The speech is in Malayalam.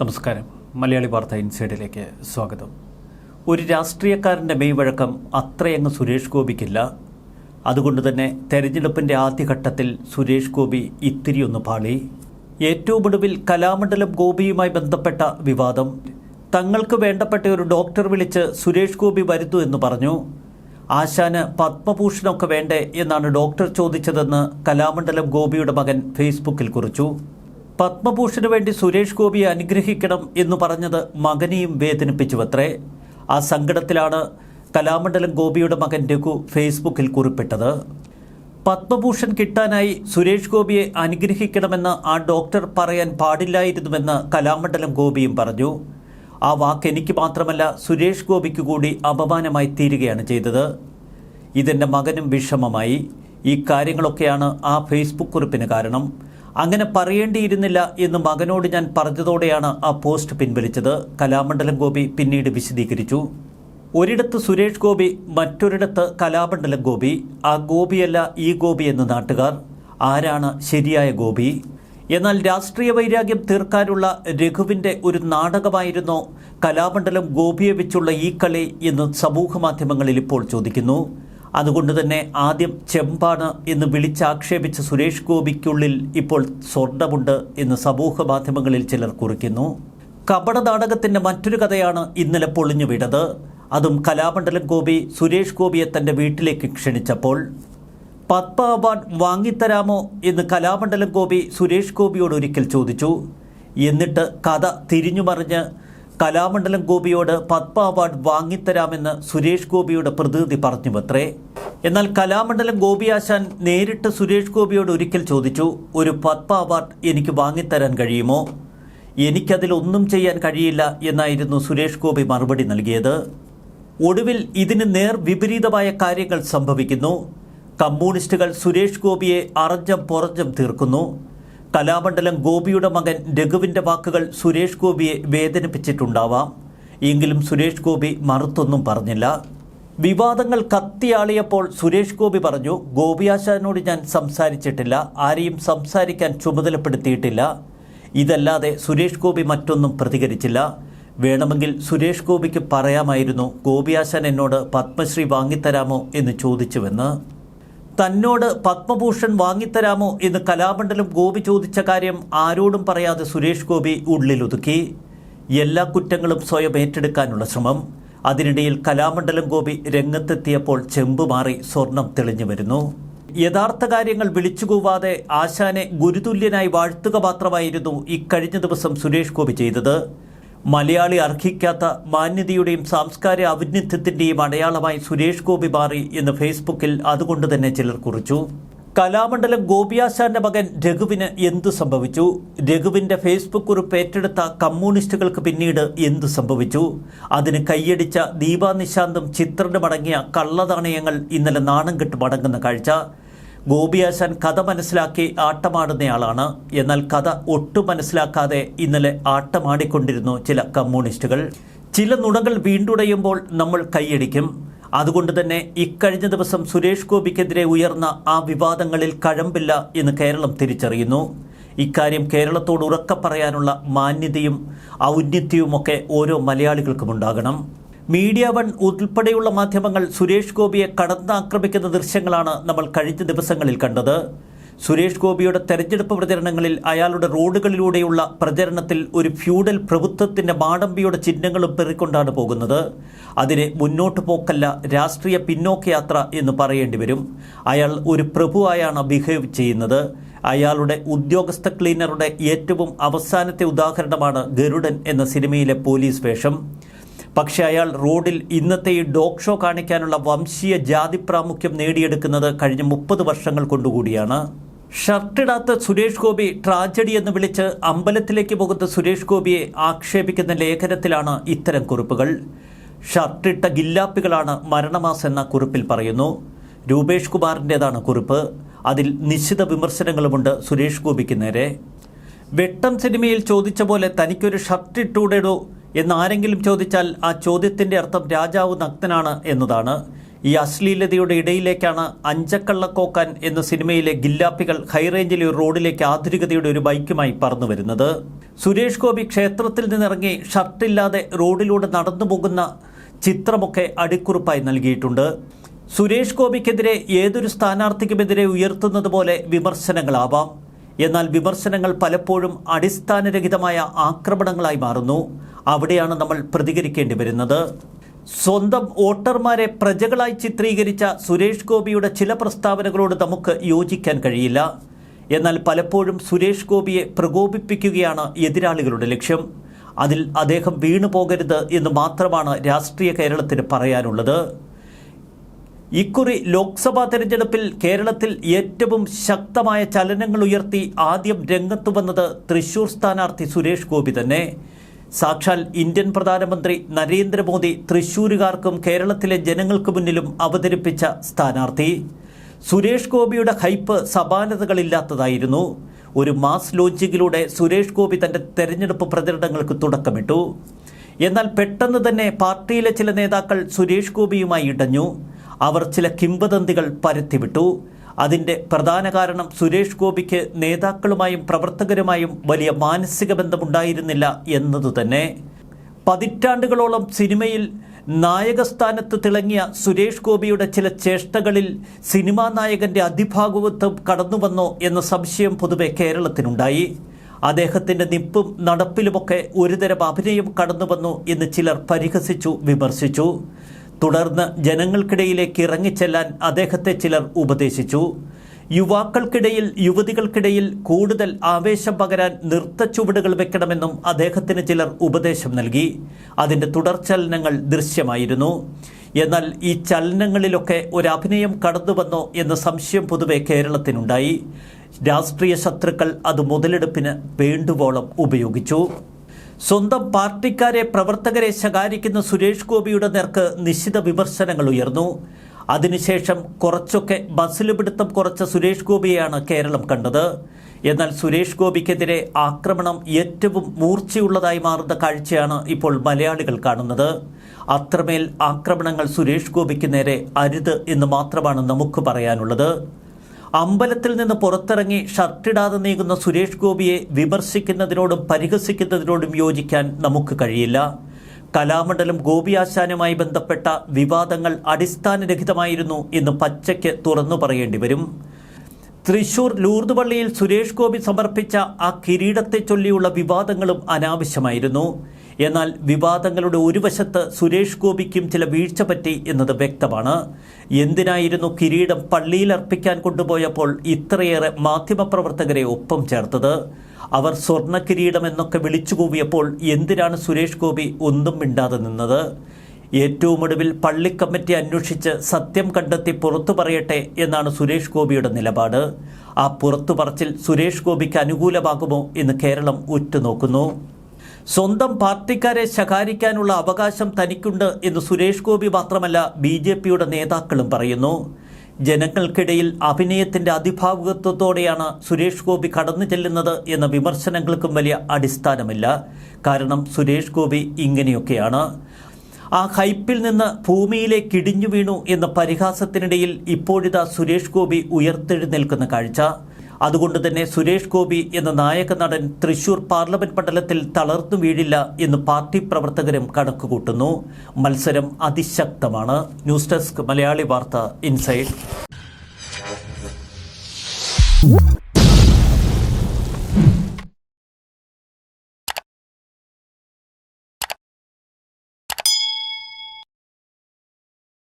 നമസ്കാരം. മലയാളി വാർത്ത ഇൻസൈഡിലേക്ക് സ്വാഗതം. ഒരു രാഷ്ട്രീയക്കാരന്റെ മെയ്വഴക്കം അത്രയങ്ങ് സുരേഷ് ഗോപിക്കില്ല. അതുകൊണ്ട് തന്നെ തെരഞ്ഞെടുപ്പിന്റെ ആദ്യഘട്ടത്തിൽ സുരേഷ് ഗോപി ഇത്തിരിയൊന്ന് പാളി. ഏറ്റവും ഒടുവിൽ കലാമണ്ഡലം ഗോപിയുമായി ബന്ധപ്പെട്ട വിവാദം. തങ്ങൾക്ക് വേണ്ടപ്പെട്ട ഒരു ഡോക്ടർ വിളിച്ച് സുരേഷ് ഗോപി വരുന്നു എന്ന് പറഞ്ഞു. ആശാന് പത്മഭൂഷണമൊക്കെ വേണ്ടേ എന്നാണ് ഡോക്ടർ ചോദിച്ചതെന്ന് കലാമണ്ഡലം ഗോപിയുടെ മകൻ ഫേസ്ബുക്കിൽ കുറിച്ചു. പത്മഭൂഷന് വേണ്ടി സുരേഷ് ഗോപിയെ അനുഗ്രഹിക്കണം എന്ന് പറഞ്ഞത് മകനെയും വേദനിപ്പിച്ചുവത്രേ. ആ സങ്കടത്തിലാണ് കലാമണ്ഡലം ഗോപിയുടെ മകൻ രഘു ഫേസ്ബുക്കിൽ കുറിപ്പിട്ടത്. പത്മഭൂഷൺ കിട്ടാനായി സുരേഷ് ഗോപിയെ അനുഗ്രഹിക്കണമെന്ന് ആ ഡോക്ടർ പറയാൻ പാടില്ലായിരുന്നുവെന്ന് കലാമണ്ഡലം ഗോപിയും പറഞ്ഞു. ആ വാക്ക് എനിക്ക് മാത്രമല്ല സുരേഷ് ഗോപിക്ക് കൂടി അപമാനമായി തീരുകയാണ് ചെയ്തത്. ഇതെന്റെ മകനും വിഷമമായി. ഈ കാര്യങ്ങളൊക്കെയാണ് ആ ഫേസ്ബുക്ക് കുറിപ്പിന് കാരണം. അങ്ങനെ പറയേണ്ടിയിരുന്നില്ല എന്ന് മകനോട് ഞാൻ പറഞ്ഞതോടെയാണ് ആ പോസ്റ്റ് പിൻവലിച്ചത്. കലാമണ്ഡലം ഗോപി പിന്നീട് വിശദീകരിച്ചു. ഒരിടത്ത് സുരേഷ് ഗോപി മറ്റൊരിടത്ത് കലാമണ്ഡലം ഗോപി. ആ ഗോപിയല്ല ഈ ഗോപി എന്ന് നാട്ടുകാർ. ആരാണ് ശരിയായ ഗോപി? എന്നാൽ രാഷ്ട്രീയ വൈരാഗ്യം തീർക്കാനുള്ള രഘുവിന്റെ ഒരു നാടകമായിരുന്നോ കലാമണ്ഡലം ഗോപിയെ വെച്ചുള്ള ഈ കളി എന്ന് സമൂഹ മാധ്യമങ്ങളിൽ ഇപ്പോൾ ചോദിക്കുന്നു. അതുകൊണ്ട് തന്നെ ആദ്യം ചെമ്പാണ് എന്ന് വിളിച്ചാക്ഷേപിച്ച സുരേഷ് ഗോപിക്കുള്ളിൽ ഇപ്പോൾ സ്വർണമുണ്ട് എന്ന് സമൂഹ മാധ്യമങ്ങളിൽ ചിലർ കുറിക്കുന്നു. കപട നാടകത്തിന്റെ മറ്റൊരു കഥയാണ് ഇന്നലെ പൊളിഞ്ഞു വിടത് അതും കലാമണ്ഡലം ഗോപി സുരേഷ് ഗോപിയെ തന്റെ വീട്ടിലേക്ക് ക്ഷണിച്ചപ്പോൾ. പത്മ അവാർഡ് വാങ്ങിത്തരാമോ എന്ന് കലാമണ്ഡലം ഗോപി സുരേഷ് ഗോപിയോട് ഒരിക്കൽ ചോദിച്ചു. എന്നിട്ട് കഥ തിരിഞ്ഞുമറിഞ്ഞ് കലാമണ്ഡലം ഗോപിയോട് പത്മ അവാർഡ് വാങ്ങിത്തരാമെന്ന് സുരേഷ് ഗോപിയുടെ പ്രതിനിധി പറഞ്ഞുവത്രേ. എന്നാൽ കലാമണ്ഡലം ഗോപി ആശാൻ നേരിട്ട് സുരേഷ് ഗോപിയോട് ഒരിക്കൽ ചോദിച്ചു ഒരു പത്മ അവാർഡ് എനിക്ക് വാങ്ങിത്തരാൻ കഴിയുമോ? എനിക്കതിലൊന്നും ചെയ്യാൻ കഴിയില്ല എന്നായിരുന്നു സുരേഷ് ഗോപി മറുപടി നൽകിയത്. ഒടുവിൽ ഇതിന് നേർ വിപരീതമായ കാര്യങ്ങൾ സംഭവിക്കുന്നു. കമ്മ്യൂണിസ്റ്റുകൾ സുരേഷ് ഗോപിയെ അറഞ്ഞം പുറഞ്ഞും തീർക്കുന്നു. കലാമണ്ഡലം ഗോപിയുടെ മകൻ രഘുവിന്റെ വാക്കുകൾ സുരേഷ് ഗോപിയെ വേദനിപ്പിച്ചിട്ടുണ്ടാവാം. എങ്കിലും സുരേഷ് ഗോപി മറുത്തൊന്നും പറഞ്ഞില്ല. വിവാദങ്ങൾ കത്തിയാളിയപ്പോൾ സുരേഷ് ഗോപി പറഞ്ഞു ഗോപിയാശാനോട് ഞാൻ സംസാരിച്ചിട്ടില്ല. ആരെയും സംസാരിക്കാൻ ചുമതലപ്പെടുത്തിയിട്ടില്ല. ഇതല്ലാതെ സുരേഷ് ഗോപി മറ്റൊന്നും പ്രതികരിച്ചില്ല. വേണമെങ്കിൽ സുരേഷ് ഗോപിക്ക് പറയാമായിരുന്നു ഗോപിയാശാൻ എന്നോട് പത്മശ്രീ വാങ്ങിത്തരാമോ എന്ന് ചോദിച്ചുവെന്ന്. തന്നോട് പത്മഭൂഷൺ വാങ്ങിത്തരാമോ എന്ന് കലാമണ്ഡലം ഗോപി ചോദിച്ച കാര്യം ആരോടും പറയാതെ സുരേഷ് ഗോപി ഉള്ളിലൊതുക്കി. എല്ലാ കുറ്റങ്ങളും സ്വയം ഏറ്റെടുക്കാനുള്ള ശ്രമം. അതിനിടയിൽ കലാമണ്ഡലം ഗോപി രംഗത്തെത്തിയപ്പോൾ ചെമ്പ് മാറി സ്വർണം തെളിഞ്ഞു വരുന്നു. യഥാർത്ഥ കാര്യങ്ങൾ വിളിച്ചുകൂവാതെ ആശാനെ ഗുരുതുല്യനായി വാഴ്ത്തുക മാത്രമായിരുന്നു ഇക്കഴിഞ്ഞ ദിവസം സുരേഷ് ഗോപി ചെയ്തത്. മലയാളി അർഹിക്കാത്ത മാന്യതയുടെയും സാംസ്കാരിക ഔന്നത്യത്തിന്റെയും അടയാളമായി സുരേഷ് ഗോപി മാറി എന്ന് ഫേസ്ബുക്കിൽ അതുകൊണ്ട് തന്നെ ചിലർ കുറിച്ചു. കലാമണ്ഡലം ഗോപിയാശാന്റെ മകൻ രഘുവിന് എന്തു സംഭവിച്ചു? രഘുവിന്റെ ഫേസ്ബുക്ക് കുറിപ്പ് ഏറ്റെടുത്ത കമ്മ്യൂണിസ്റ്റുകൾക്ക് പിന്നീട് എന്തു സംഭവിച്ചു? അതിന് കൈയടിച്ച ദീപാനിശാന്തും ചിത്രനുമടങ്ങിയ ചിത്രനും കള്ളനാണയങ്ങൾ ഇന്നലെ നാണം കെട്ട് മടങ്ങുന്ന കാഴ്ച. ഗോപിയാശാൻ കഥ മനസ്സിലാക്കി ആട്ടമാടുന്നയാളാണ്. എന്നാൽ കഥ ഒട്ടും മനസ്സിലാക്കാതെ ഇന്നലെ ആട്ടമാടിക്കൊണ്ടിരുന്നു ചില കമ്മ്യൂണിസ്റ്റുകൾ. ചില നുണകൾ വീണ്ടുടയുമ്പോൾ നമ്മൾ കൈയടിക്കും. അതുകൊണ്ട് തന്നെ ഇക്കഴിഞ്ഞ ദിവസം സുരേഷ് ഗോപിക്കെതിരെ ഉയർന്ന ആ വിവാദങ്ങളിൽ കഴമ്പില്ല എന്ന് കേരളം തിരിച്ചറിയുന്നു. ഇക്കാര്യം കേരളത്തോട് ഉറക്കെ പറയാനുള്ള മാന്യതയും ഔന്നത്യവുമൊക്കെ ഓരോ മലയാളികൾക്കും ഉണ്ടാകണം. മീഡിയ വൺ ഉൾപ്പെടെയുള്ള മാധ്യമങ്ങൾ സുരേഷ് ഗോപിയെ കടന്നാക്രമിക്കുന്ന ദൃശ്യങ്ങളാണ് നമ്മൾ കഴിഞ്ഞ ദിവസങ്ങളിൽ കണ്ടത്. സുരേഷ് ഗോപിയുടെ തെരഞ്ഞെടുപ്പ് പ്രചരണങ്ങളിൽ അയാളുടെ റോഡുകളിലൂടെയുള്ള പ്രചരണത്തിൽ ഒരു ഫ്യൂഡൽ പ്രഭുത്വത്തിന്റെ മാടമ്പിയുടെ ചിഹ്നങ്ങളും പെറിക്കൊണ്ടാണ് പോകുന്നത്. അതിനെ മുന്നോട്ട് പോക്കല്ല രാഷ്ട്രീയ പിന്നോക്കയാത്ര എന്ന് പറയേണ്ടി വരും. അയാൾ ഒരു പ്രഭുവായാണ് ബിഹേവ് ചെയ്യുന്നത്. അയാളുടെ ഉദ്യോഗസ്ഥ ക്ലീനറുടെ ഏറ്റവും അവസാനത്തെ ഉദാഹരണമാണ് ഗരുഡൻ എന്ന സിനിമയിലെ പോലീസ് വേഷം. പക്ഷെ അയാൾ റോഡിൽ ഇന്നത്തെ ഈ ഡോഗ് ഷോ കാണിക്കാനുള്ള വംശീയ ജാതി പ്രാമുഖ്യം നേടിയെടുക്കുന്നത് കഴിഞ്ഞ മുപ്പത് വർഷങ്ങൾ കൊണ്ടുകൂടിയാണ്. ഷർട്ടിടാത്ത സുരേഷ് ഗോപി ട്രാജഡി എന്ന് വിളിച്ച് അമ്പലത്തിലേക്ക് പോകുന്ന സുരേഷ് ഗോപിയെ ആക്ഷേപിക്കുന്ന ലേഖനത്തിലാണ് ഇത്തരം കുറിപ്പുകൾ. ഷർട്ടിട്ട ഗില്ലാപ്പികളാണ് മരണമാസ് എന്ന കുറിപ്പിൽ പറയുന്നു. രൂപേഷ് കുമാറിന്റെതാണ് കുറിപ്പ്. അതിൽ നിശ്ചിത വിമർശനങ്ങളുമുണ്ട് സുരേഷ് ഗോപിക്ക് നേരെ. വെട്ടം സിനിമയിൽ ചോദിച്ച പോലെ തനിക്കൊരു ഷർട്ട് എന്ന് ആരെങ്കിലും ചോദിച്ചാൽ ആ ചോദ്യത്തിന്റെ അർത്ഥം രാജാവ് നഗ്നനാണ് എന്നതാണ്. ഈ അശ്ലീലതയുടെ ഇടയിലേക്കാണ് അഞ്ചക്കള്ളക്കോക്കാൻ എന്ന സിനിമയിലെ ഗില്ലാപ്പികൾ ഹൈറേഞ്ചിലെ ഒരു റോഡിലേക്ക് ആധുനികതയുടെ ഒരു ബൈക്കുമായി പറന്നു വരുന്നത്. സുരേഷ് ഗോപി ക്ഷേത്രത്തിൽ നിന്നിറങ്ങി ഷർട്ടില്ലാതെ റോഡിലൂടെ നടന്നു പോകുന്ന ചിത്രമൊക്കെ അടിക്കുറിപ്പായി നൽകിയിട്ടുണ്ട്. സുരേഷ് ഗോപിക്കെതിരെ ഏതൊരു സ്ഥാനാർത്ഥിക്കുമെതിരെ ഉയർത്തുന്നത് പോലെ വിമർശനങ്ങളാവാം. എന്നാൽ വിമർശനങ്ങൾ പലപ്പോഴും അടിസ്ഥാനരഹിതമായ ആക്രമണങ്ങളായി മാറുന്നു. അവിടെയാണ് നമ്മൾ പ്രതികരിക്കേണ്ടി വരുന്നത്. സ്വന്തം വോട്ടർമാരെ പ്രജകളായി ചിത്രീകരിച്ച സുരേഷ് ഗോപിയുടെ ചില പ്രസ്താവനകളോട് നമുക്ക് യോജിക്കാൻ കഴിയില്ല. എന്നാൽ പലപ്പോഴും സുരേഷ് ഗോപിയെ പ്രകോപിപ്പിക്കുകയാണ് എതിരാളികളുടെ ലക്ഷ്യം. അതിൽ അദ്ദേഹം വീണു പോകരുത് എന്ന് മാത്രമാണ് രാഷ്ട്രീയ കേരളത്തിന് പറയാനുള്ളത്. ഇക്കുറി ലോക്സഭാ തെരഞ്ഞെടുപ്പിൽ കേരളത്തിൽ ഏറ്റവും ശക്തമായ ചലനങ്ങൾ ഉയർത്തി ആദ്യം രംഗത്തു വന്നത് തൃശൂർ സ്ഥാനാർത്ഥി സുരേഷ് ഗോപി തന്നെ. സാക്ഷാൽ ഇന്ത്യൻ പ്രധാനമന്ത്രി നരേന്ദ്രമോദി തൃശൂരുകാർക്കും കേരളത്തിലെ ജനങ്ങൾക്ക് മുന്നിലും അവതരിപ്പിച്ച സ്ഥാനാർത്ഥി. സുരേഷ് ഗോപിയുടെ ഹൈപ്പ് സമാനതകളില്ലാത്തതായിരുന്നു ഒരു മാസ് ലോഞ്ചിങ്ങിലൂടെ സുരേഷ് ഗോപി തന്റെ തെരഞ്ഞെടുപ്പ് പ്രചരണങ്ങൾക്ക് തുടക്കമിട്ടു. എന്നാൽ പെട്ടെന്ന് തന്നെ പാർട്ടിയിലെ ചില നേതാക്കൾ സുരേഷ് ഗോപിയുമായി ഇടഞ്ഞു. അവർ ചില കിംവദന്തികൾ പരത്തിവിട്ടു. അതിന്റെ പ്രധാന കാരണം സുരേഷ് ഗോപിക്ക് നേതാക്കളുമായും പ്രവർത്തകരുമായും വലിയ മാനസിക ബന്ധമുണ്ടായിരുന്നില്ല എന്നതുതന്നെ പതിറ്റാണ്ടുകളോളം സിനിമയിൽ നായകസ്ഥാനത്ത് തിളങ്ങിയ സുരേഷ് ഗോപിയുടെ ചില ചേഷ്ടകളിൽ സിനിമാ നായകന്റെ അതിഭാഗവത്വം കടന്നുവന്നോ എന്ന സംശയം പൊതുവെ കേരളത്തിനുണ്ടായി. അദ്ദേഹത്തിന്റെ നിപ്പും നടപ്പിലുമൊക്കെ ഒരുതരം അഭിനയം കടന്നുവന്നു എന്ന് ചിലർ പരിഹസിച്ചു വിമർശിച്ചു. തുടർന്ന് ജനങ്ങൾക്കിടയിലേക്ക് ഇറങ്ങിച്ചെല്ലാൻ അദ്ദേഹത്തെ ചിലർ ഉപദേശിച്ചു. യുവാക്കൾക്കിടയിൽ യുവതികൾക്കിടയിൽ കൂടുതൽ ആവേശം പകരാൻ നൃത്തച്ചുവടുകൾ വെക്കണമെന്നും അദ്ദേഹത്തിന് ചിലർ ഉപദേശം നൽകി. അതിന്റെ തുടർചലനങ്ങൾ ദൃശ്യമായിരുന്നു. എന്നാൽ ഈ ചലനങ്ങളിലൊക്കെ ഒരു അഭിനയം കടന്നുവന്നോ എന്ന സംശയം പൊതുവെ കേരളത്തിനുണ്ടായി. രാഷ്ട്രീയ ശത്രുക്കൾ അത് മുതലെടുപ്പിന് വേണ്ടുവോളം ഉപയോഗിച്ചു. സ്വന്തം പാർട്ടിക്കാരെ പ്രവർത്തകരെ ശകാരിക്കുന്ന സുരേഷ് ഗോപിയുടെ നേർക്ക് നിശ്ചിത വിമർശനങ്ങൾ ഉയർന്നു. അതിനുശേഷം കുറച്ചൊക്കെ ബസ്സിൽ പിടുത്തം കുറച്ച സുരേഷ് ഗോപിയെയാണ് കേരളം കണ്ടത്. എന്നാൽ സുരേഷ് ഗോപിക്കെതിരെ ആക്രമണം ഏറ്റവും മൂർച്ചയുള്ളതായി മാറുന്ന കാഴ്ചയാണ് ഇപ്പോൾ മലയാളികൾ കാണുന്നത്. അത്രമേൽ ആക്രമണങ്ങൾ സുരേഷ് ഗോപിക്ക് നേരെ അരുത് എന്ന് മാത്രമാണ് നമുക്ക് പറയാനുള്ളത്. അമ്പലത്തിൽ നിന്ന് പുറത്തിറങ്ങി ഷർട്ടിടാതെ നീങ്ങുന്ന സുരേഷ് ഗോപിയെ വിമർശിക്കുന്നതിനോടും പരിഹസിക്കുന്നതിനോടും യോജിക്കാൻ നമുക്ക് കഴിയില്ല. കലാമണ്ഡലം ഗോപിയാശാനുമായി ബന്ധപ്പെട്ട വിവാദങ്ങൾ അടിസ്ഥാനരഹിതമായിരുന്നു എന്ന് പച്ചയ്ക്ക് തുറന്നു പറയേണ്ടി വരും. തൃശൂർ ലൂർദ് പള്ളിയിൽ സുരേഷ് ഗോപി സമർപ്പിച്ച ആ കിരീടത്തെ ചൊല്ലിയുള്ള വിവാദങ്ങളും അനാവശ്യമായിരുന്നു. എന്നാൽ വിവാദങ്ങളുടെ ഒരു വശത്ത് സുരേഷ് ഗോപിക്കും ചില വീഴ്ച പറ്റി എന്നത് വ്യക്തമാണ്. എന്തിനായിരുന്നു കിരീടം പള്ളിയിൽ അർപ്പിക്കാൻ കൊണ്ടുപോയപ്പോൾ ഇത്രയേറെ മാധ്യമപ്രവർത്തകരെ ഒപ്പം ചേർത്തത്? അവർ സ്വർണ കിരീടം എന്നൊക്കെ വിളിച്ചുകൂവിയപ്പോൾ എന്തിനാണ് സുരേഷ് ഗോപി ഒന്നും മിണ്ടാതെ നിന്നത്? ഏറ്റവും ഒടുവിൽ പള്ളി കമ്മിറ്റി അന്വേഷിച്ച് സത്യം കണ്ടെത്തി പുറത്തു പറയട്ടെ എന്നാണ് സുരേഷ് ഗോപിയുടെ നിലപാട്. ആ പുറത്തു പറച്ചിൽ സുരേഷ് ഗോപിക്ക് അനുകൂലമാകുമോ എന്ന് കേരളം ഉറ്റുനോക്കുന്നു. സ്വന്തം പാർട്ടിക്കാരെ ശകാരിക്കാനുള്ള അവകാശം തനിക്കുണ്ട് എന്ന് സുരേഷ് ഗോപി മാത്രമല്ല ബി ജെ പിയുടെ നേതാക്കളും പറയുന്നു. ജനങ്ങൾക്കിടയിൽ അഭിനയത്തിന്റെ അതിഭാവുകത്വത്തോടെയാണ് സുരേഷ് ഗോപി കടന്നു ചെല്ലുന്നത് എന്ന വിമർശനങ്ങൾക്കും വലിയ അടിസ്ഥാനമില്ല. കാരണം സുരേഷ് ഗോപി ഇങ്ങനെയൊക്കെയാണ്. ആ ഹൈപ്പിൽ നിന്ന് ഭൂമിയിലേക്ക് ഇടിഞ്ഞു വീണു എന്ന പരിഹാസത്തിനിടയിൽ ഇപ്പോഴിതാ സുരേഷ് ഗോപി ഉയർത്തെഴുന്നേൽക്കുന്ന കാഴ്ച. അതുകൊണ്ട് തന്നെ സുരേഷ് ഗോപി എന്ന നായക നടൻ തൃശൂർ പാർലമെന്റ് മണ്ഡലത്തിൽ തളർന്നു വീഴില്ല എന്ന് പാർട്ടി പ്രവർത്തകരും കണക്കുകൂട്ടുന്നു. മത്സരം അതിശക്തമാണ്. ന്യൂസ് ഡെസ്ക് മലയാളി വാർത്ത ഇൻസൈഡ്.